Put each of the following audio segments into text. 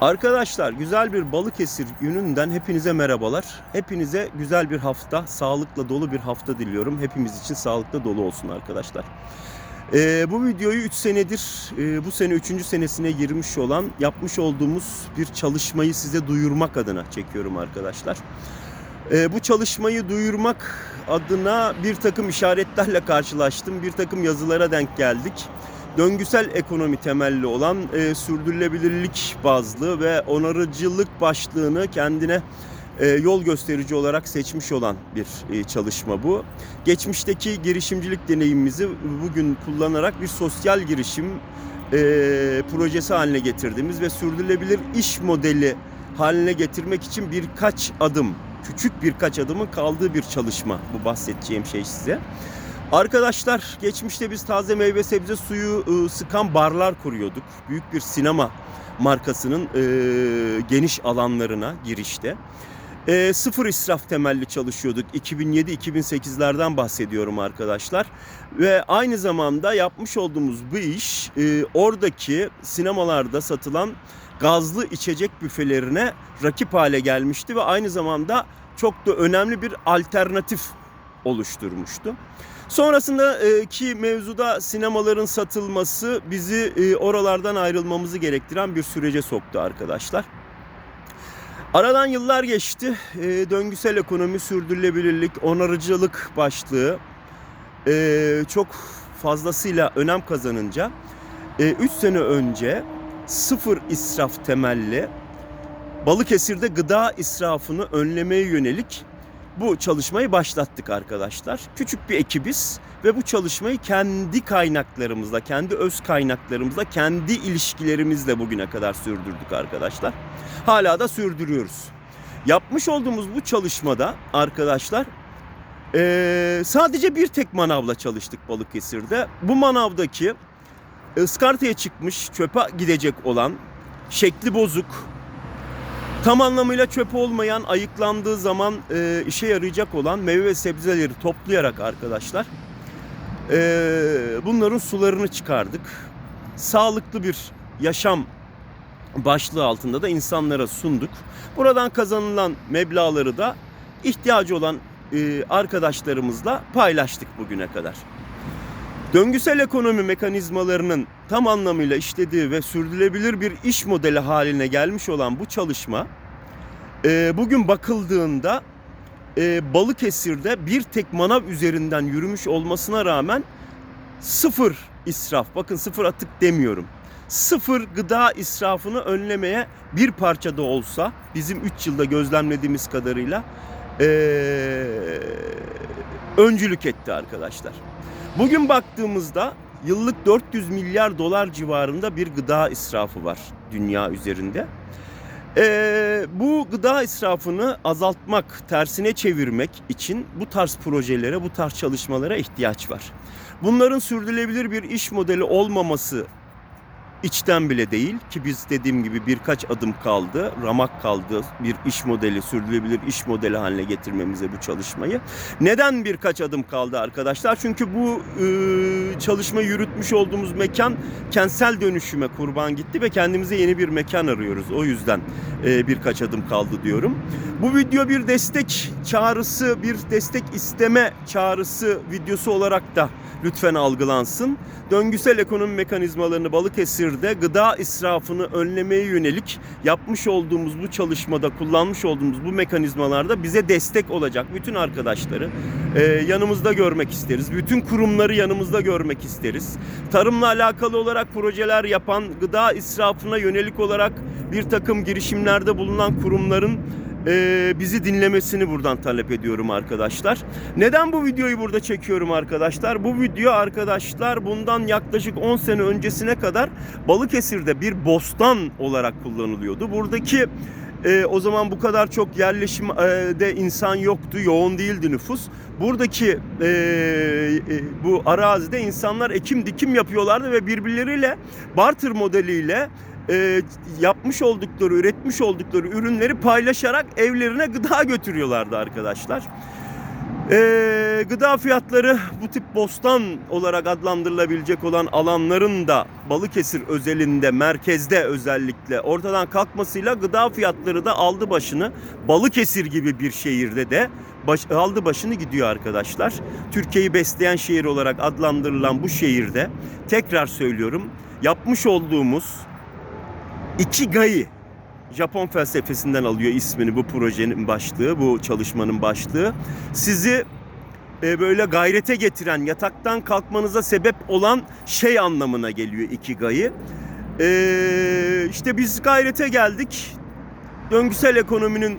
Arkadaşlar güzel bir Balıkesir gününden hepinize merhabalar. Hepinize güzel bir hafta, sağlıkla dolu bir hafta diliyorum. Hepimiz için sağlıkla dolu olsun arkadaşlar. Ee, bu videoyu 3 senedir, e, bu sene 3. senesine girmiş olan yapmış olduğumuz bir çalışmayı size duyurmak adına çekiyorum arkadaşlar. Ee, bu çalışmayı duyurmak adına bir takım işaretlerle karşılaştım. Bir takım yazılara denk geldik döngüsel ekonomi temelli olan e, sürdürülebilirlik bazlı ve onarıcılık başlığını kendine e, yol gösterici olarak seçmiş olan bir e, çalışma bu. Geçmişteki girişimcilik deneyimimizi bugün kullanarak bir sosyal girişim e, projesi haline getirdiğimiz ve sürdürülebilir iş modeli haline getirmek için birkaç adım, küçük birkaç adımın kaldığı bir çalışma bu bahsedeceğim şey size. Arkadaşlar geçmişte biz taze meyve sebze suyu ıı, sıkan barlar kuruyorduk. Büyük bir sinema markasının geniş alanlarına girişte. E, sıfır israf temelli çalışıyorduk. 2007-2008'lerden bahsediyorum arkadaşlar. Ve aynı zamanda yapmış olduğumuz bu iş e, oradaki sinemalarda satılan gazlı içecek büfelerine rakip hale gelmişti ve aynı zamanda çok da önemli bir alternatif oluşturmuştu. Sonrasındaki mevzuda sinemaların satılması bizi e, oralardan ayrılmamızı gerektiren bir sürece soktu arkadaşlar. Aradan yıllar geçti. E, döngüsel ekonomi, sürdürülebilirlik, onarıcılık başlığı e, çok fazlasıyla önem kazanınca 3 sene önce sıfır israf temelli Balıkesir'de gıda israfını önlemeye yönelik bu çalışmayı başlattık arkadaşlar. Küçük bir ekibiz ve bu çalışmayı kendi kaynaklarımızla, kendi öz kaynaklarımızla, kendi ilişkilerimizle bugüne kadar sürdürdük arkadaşlar. Hala da sürdürüyoruz. Yapmış olduğumuz bu çalışmada arkadaşlar ee, sadece bir tek manavla çalıştık Balıkesir'de. Bu manavdaki ıskartaya çıkmış, çöpe gidecek olan, şekli bozuk, Tam anlamıyla çöp olmayan, ayıklandığı zaman e, işe yarayacak olan meyve ve sebzeleri toplayarak arkadaşlar e, bunların sularını çıkardık. Sağlıklı bir yaşam başlığı altında da insanlara sunduk. Buradan kazanılan meblaları da ihtiyacı olan e, arkadaşlarımızla paylaştık bugüne kadar. Döngüsel ekonomi mekanizmalarının tam anlamıyla işlediği ve sürdürülebilir bir iş modeli haline gelmiş olan bu çalışma e, bugün bakıldığında e, Balıkesir'de bir tek manav üzerinden yürümüş olmasına rağmen sıfır israf, bakın sıfır atık demiyorum. Sıfır gıda israfını önlemeye bir parça da olsa bizim 3 yılda gözlemlediğimiz kadarıyla e, öncülük etti arkadaşlar. Bugün baktığımızda yıllık 400 milyar dolar civarında bir gıda israfı var dünya üzerinde. Ee, bu gıda israfını azaltmak, tersine çevirmek için bu tarz projelere, bu tarz çalışmalara ihtiyaç var. Bunların sürdürülebilir bir iş modeli olmaması içten bile değil ki biz dediğim gibi birkaç adım kaldı, ramak kaldı bir iş modeli, sürdürülebilir iş modeli haline getirmemize bu çalışmayı. Neden birkaç adım kaldı arkadaşlar? Çünkü bu e, çalışma yürütmüş olduğumuz mekan kentsel dönüşüme kurban gitti ve kendimize yeni bir mekan arıyoruz. O yüzden e, birkaç adım kaldı diyorum. Bu video bir destek çağrısı, bir destek isteme çağrısı videosu olarak da lütfen algılansın. Döngüsel ekonomi mekanizmalarını Balıkesir'de gıda israfını önlemeye yönelik yapmış olduğumuz bu çalışmada kullanmış olduğumuz bu mekanizmalarda bize destek olacak bütün arkadaşları e, yanımızda görmek isteriz. Bütün kurumları yanımızda görmek isteriz. Tarımla alakalı olarak projeler yapan gıda israfına yönelik olarak bir takım girişimlerde bulunan kurumların e, bizi dinlemesini buradan talep ediyorum arkadaşlar. Neden bu videoyu burada çekiyorum arkadaşlar? Bu video arkadaşlar bundan yaklaşık 10 sene öncesine kadar Balıkesir'de bir bostan olarak kullanılıyordu. Buradaki e, o zaman bu kadar çok yerleşimde insan yoktu, yoğun değildi nüfus. Buradaki e, e, bu arazide insanlar ekim dikim yapıyorlardı ve birbirleriyle barter modeliyle e, yapmış oldukları, üretmiş oldukları ürünleri paylaşarak evlerine gıda götürüyorlardı arkadaşlar. Ee, gıda fiyatları bu tip bostan olarak adlandırılabilecek olan alanların da Balıkesir özelinde, merkezde özellikle ortadan kalkmasıyla gıda fiyatları da aldı başını. Balıkesir gibi bir şehirde de baş, aldı başını gidiyor arkadaşlar. Türkiye'yi besleyen şehir olarak adlandırılan bu şehirde tekrar söylüyorum yapmış olduğumuz Ikigai Japon felsefesinden alıyor ismini bu projenin başlığı, bu çalışmanın başlığı. Sizi e, böyle gayrete getiren, yataktan kalkmanıza sebep olan şey anlamına geliyor Ikigai. E, işte biz gayrete geldik. Döngüsel ekonominin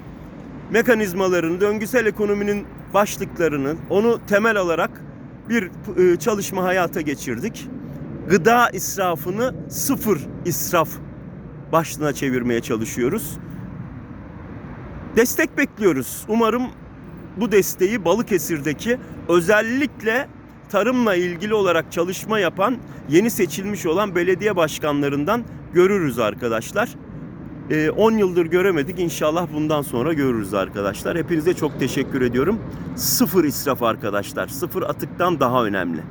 mekanizmalarını, döngüsel ekonominin başlıklarını, onu temel alarak bir e, çalışma hayata geçirdik. Gıda israfını sıfır israf başlığına çevirmeye çalışıyoruz. Destek bekliyoruz. Umarım bu desteği Balıkesir'deki özellikle tarımla ilgili olarak çalışma yapan yeni seçilmiş olan belediye başkanlarından görürüz arkadaşlar. Ee, 10 yıldır göremedik. İnşallah bundan sonra görürüz arkadaşlar. Hepinize çok teşekkür ediyorum. Sıfır israf arkadaşlar. Sıfır atıktan daha önemli.